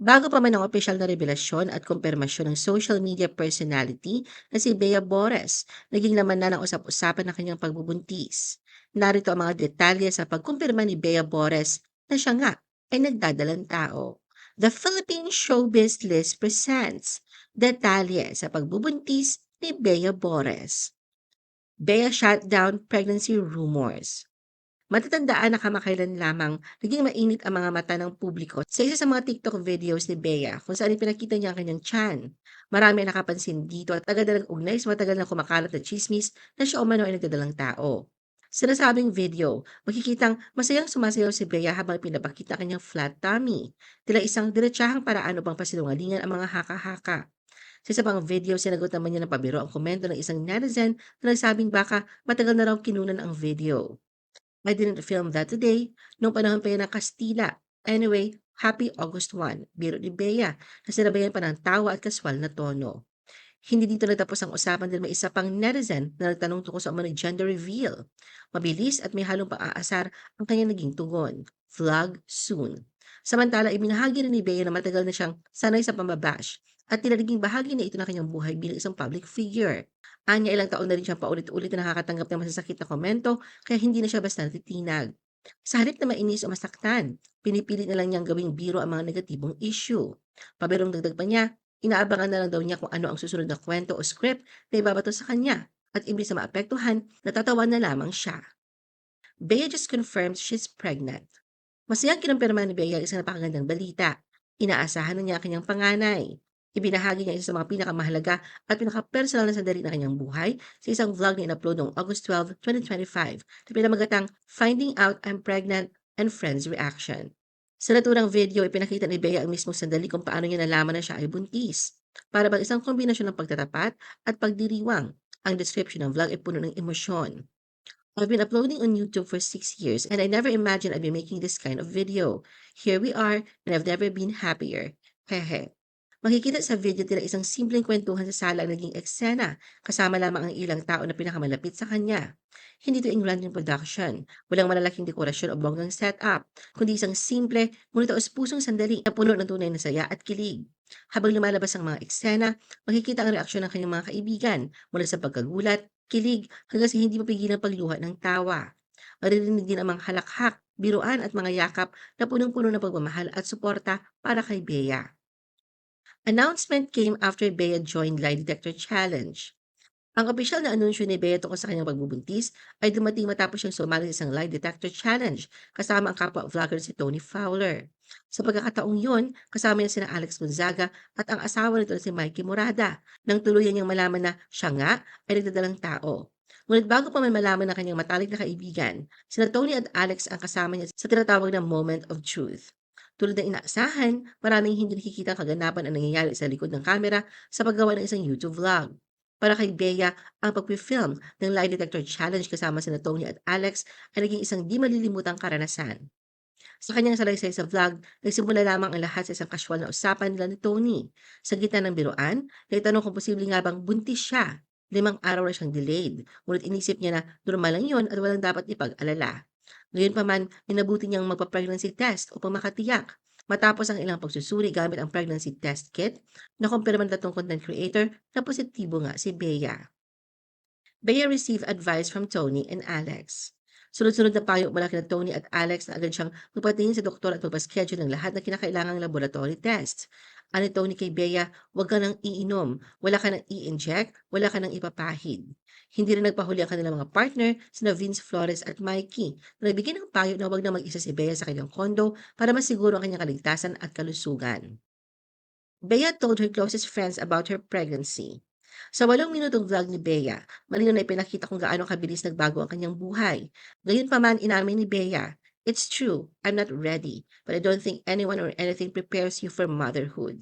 Bago pa man ang opisyal na revelasyon at kumpirmasyon ng social media personality na si Bea Bores, naging laman na ng usap-usapan ng kanyang pagbubuntis. Narito ang mga detalye sa pagkumpirma ni Bea Bores na siya nga ay nagdadalang tao. The Philippine Showbiz List presents detalye sa pagbubuntis ni Bea Bores. Bea shut down pregnancy rumors. Matatandaan na kamakailan lamang naging mainit ang mga mata ng publiko sa isa sa mga TikTok videos ni Bea kung saan ipinakita niya ang kanyang tiyan. Marami ang nakapansin dito at agad na nag-ugnay sa matagal na kumakalat na chismis na siya umano ay nagdadalang tao. Sa nasabing video, makikitang masayang sumasayaw si Bea habang pinapakita ang kanyang flat tummy. Tila isang diretsahang paraan upang pasinungalingan ang mga haka-haka. Sa isa pang video, sinagot naman niya ng pabiro ang komento ng isang netizen na nagsabing baka matagal na raw kinunan ang video. I didn't film that today. Nung panahon pa yan ng Kastila. Anyway, happy August 1. Biro ni Bea na sinabayan pa ng tawa at kaswal na tono. Hindi dito nagtapos ang usapan dahil may isa pang netizen na nagtanong tungkol sa umunong gender reveal. Mabilis at may halong pang-aasar ang kanyang naging tugon. Vlog soon. Samantala, ibinahagi rin ni Bea na matagal na siyang sanay sa pambabash at tila naging bahagi na ito ng kanyang buhay bilang isang public figure. Anya ilang taon na rin siyang paulit-ulit na nakakatanggap ng masasakit na komento kaya hindi na siya basta natitinag. Sa halip na mainis o masaktan, pinipili na lang niyang gawing biro ang mga negatibong issue. Pabirong dagdag pa niya, inaabangan na lang daw niya kung ano ang susunod na kwento o script na ibabato sa kanya at imbis na maapektuhan, natatawa na lamang siya. Bea just confirms she's pregnant. Masayang kinumpirma ni Bea ang isang napakagandang balita. Inaasahan na niya ang kanyang panganay. Ibinahagi niya isa sa mga pinakamahalaga at pinaka-personal na sandali ng kanyang buhay sa isang vlog na in-upload noong August 12, 2025 na pinamagatang Finding Out I'm Pregnant and Friends Reaction. Sa naturang video, ipinakita ni Bea ang mismong sandali kung paano niya nalaman na siya ay buntis. Para bang isang kombinasyon ng pagtatapat at pagdiriwang. Ang description ng vlog ay puno ng emosyon. I've been uploading on YouTube for six years and I never imagined I'd be making this kind of video. Here we are and I've never been happier. Hehe. Makikita sa video tila isang simpleng kwentuhan sa sala ang naging eksena, kasama lamang ang ilang tao na pinakamalapit sa kanya. Hindi ito England yung production, walang malalaking dekorasyon o bonggang setup, kundi isang simple, ngunit taos-pusong sandali na puno ng tunay na saya at kilig. Habang lumalabas ang mga eksena, makikita ang reaksyon ng kanyang mga kaibigan mula sa pagkagulat, kilig, hanggang sa hindi mapigilang pagluha ng tawa. Maririnig din ang mga halakhak, biruan at mga yakap na punong-puno ng pagmamahal at suporta para kay Bea. Announcement came after Bea joined Lie Detector Challenge. Ang opisyal na anunsyo ni Bea tungkol sa kanyang pagbubuntis ay dumating matapos siyang sumali sa isang Lie Detector Challenge kasama ang kapwa vlogger si Tony Fowler. Sa pagkakataong yun, kasama niya sina Alex Gonzaga at ang asawa nito na si Mikey Morada nang tuluyan niyang malaman na siya nga ay nagdadalang tao. Ngunit bago pa man malaman ng kanyang matalik na kaibigan, sina Tony at Alex ang kasama niya sa tinatawag na moment of truth. Tulad ng inaasahan, maraming hindi nakikita kaganapan ang nangyayari sa likod ng kamera sa paggawa ng isang YouTube vlog. Para kay Bea, ang pagpifilm ng Lie Detector Challenge kasama sina Tony at Alex ay naging isang di malilimutang karanasan. Sa kanyang salaysay sa vlog, nagsimula lamang ang lahat sa isang casual na usapan nila ni Tony. Sa gitna ng biruan, naitanong kung posible nga bang buntis siya. Limang araw na siyang delayed, ngunit inisip niya na normal lang yun at walang dapat ipag-alala. Ngayon pa man, minabuti niyang magpa-pregnancy test upang makatiyak. Matapos ang ilang pagsusuri gamit ang pregnancy test kit, nakumpirma ng tatong content creator na positibo nga si Bea. Bea received advice from Tony and Alex. Sunod-sunod na payo mula kina Tony at Alex na agad siyang magpatingin sa doktor at magpaschedule ng lahat na kinakailangang laboratory tests. Ano Tony kay Bea, huwag ka nang iinom, wala ka nang i-inject, wala ka nang ipapahid. Hindi rin nagpahuli ang kanilang mga partner, sina Vince Flores at Mikey, na nagbigay ng payo na huwag na mag-isa si Bea sa kanyang kondo para masiguro ang kanyang kaligtasan at kalusugan. Bea told her closest friends about her pregnancy. Sa walong minutong vlog ni Bea, malinaw na ipinakita kung gaano kabilis nagbago ang kanyang buhay. Gayon pa man inamin ni Bea, It's true, I'm not ready, but I don't think anyone or anything prepares you for motherhood.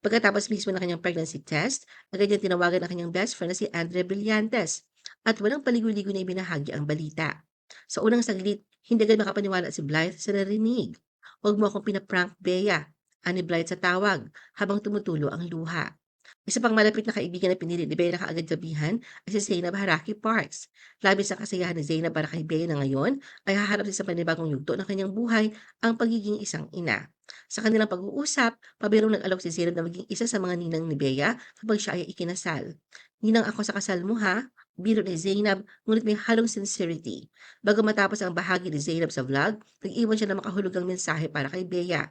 Pagkatapos mismo ng kanyang pregnancy test, agad niyang tinawagan ang kanyang best friend na si Andre Brillantes at walang paligoy-ligoy na ibinahagi ang balita. Sa unang saglit, hindi agad makapaniwala si Blythe sa narinig. Huwag mo akong pinaprank, Bea, ani Blythe sa tawag habang tumutulo ang luha. Isa pang malapit na kaibigan na pinili ni Bea na kaagad gabihan ay si Zainab Haraki Parks. Labis ang kasayahan ni Zainab para kay Bea na ngayon ay haharap sa panibagong yugto ng kanyang buhay ang pagiging isang ina. Sa kanilang pag-uusap, pabirong nag-alok si Zainab na maging isa sa mga ninang ni Bea kapag siya ay ikinasal. Ninang ako sa kasal mo ha? Biro ni Zainab, ngunit may halong sincerity. Bago matapos ang bahagi ni Zainab sa vlog, nag-iwan siya ng makahulugang mensahe para kay Bea.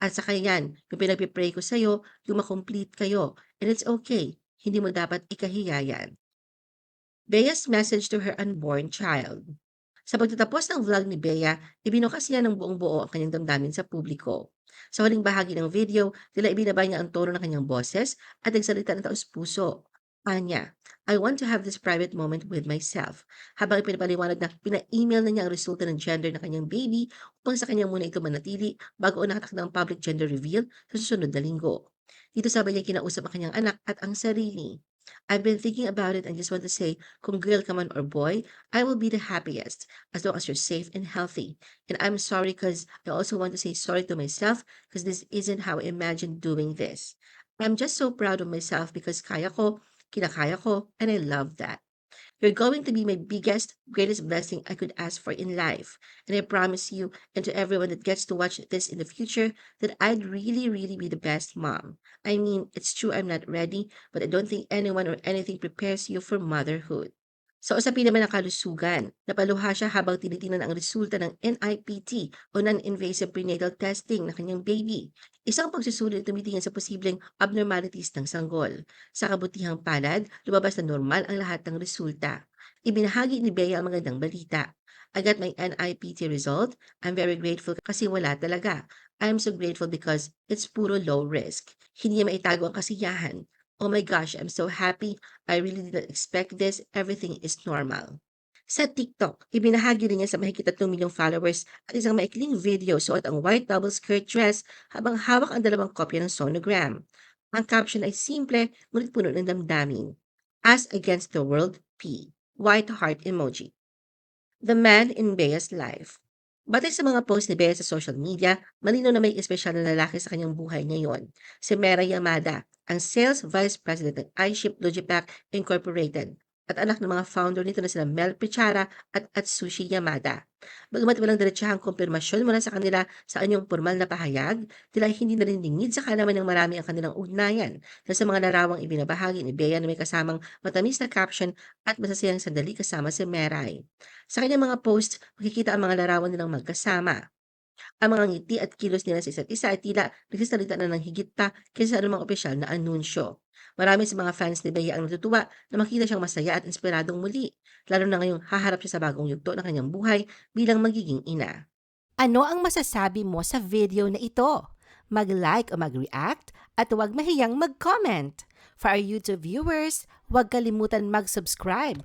At sa yan, yung pinagpipray ko sa'yo, yung makomplete kayo. And it's okay. Hindi mo dapat ikahiya yan. Bea's message to her unborn child. Sa pagtatapos ng vlog ni Bea, ibinukas niya ng buong buo ang kanyang damdamin sa publiko. Sa huling bahagi ng video, tila ibinaba niya ang tono ng kanyang boses at nagsalita ng taos puso. Anya, I want to have this private moment with myself. Habang ipinapaliwanag na pina-email na niya ang resulta ng gender ng kanyang baby upang sa kanya muna ito manatili bago nakatak ng public gender reveal sa susunod na linggo. Dito sabay niya kinausap ang kanyang anak at ang sarili. I've been thinking about it and just want to say, kung girl ka man or boy, I will be the happiest as long as you're safe and healthy. And I'm sorry because I also want to say sorry to myself because this isn't how I imagined doing this. I'm just so proud of myself because kaya ko, kinakaya ko, and I love that. You're going to be my biggest, greatest blessing I could ask for in life. And I promise you and to everyone that gets to watch this in the future that I'd really, really be the best mom. I mean, it's true I'm not ready, but I don't think anyone or anything prepares you for motherhood. Sa usapin naman ng kalusugan, napaluha siya habang tinitingnan ang resulta ng NIPT o Non-Invasive Prenatal Testing ng kanyang baby. Isang pagsusulit tumitingin sa posibleng abnormalities ng sanggol. Sa kabutihang palad, lumabas na normal ang lahat ng resulta. Ibinahagi ni Bea ang magandang balita. Got my NIPT result. I'm very grateful kasi wala talaga. I'm so grateful because it's puro low risk. Hindi niya maitago ang kasiyahan. Oh my gosh, I'm so happy. I really did not expect this. Everything is normal. Sa TikTok, ibinahagi rin niya sa mahigit 3 milyong followers at isang maikling video suot ang white double skirt dress habang hawak ang dalawang kopya ng sonogram. Ang caption ay simple ngunit puno ng damdamin. As against the world, P. White heart emoji. The man in Bea's life. Batay sa mga post ni Bea sa social media, malinaw na may espesyal na lalaki sa kanyang buhay ngayon, si Mera Yamada, ang Sales Vice President ng iShip Logipack Incorporated at anak ng mga founder nito na sila Mel Pichara at Atsushi Yamada. Bagamat walang diretsahang kumpirmasyon mula sa kanila sa anyong formal na pahayag, tila hindi na rin lingid sa kalaman ng marami ang kanilang ugnayan dahil sa mga larawang ibinabahagi ni Bea na may kasamang matamis na caption at masasayang sandali kasama si Meray. Sa kanyang mga post, makikita ang mga larawan nilang magkasama. Ang mga ngiti at kilos nila sa isa't isa ay tila nagsasalita na ng higit pa kaysa sa anumang opisyal na anunsyo. Marami sa mga fans ni Bea ang natutuwa na makita siyang masaya at inspiradong muli, lalo na ngayong haharap siya sa bagong yugto ng kanyang buhay bilang magiging ina. Ano ang masasabi mo sa video na ito? Mag-like o mag-react at huwag mahiyang mag-comment. For our YouTube viewers, huwag kalimutan mag-subscribe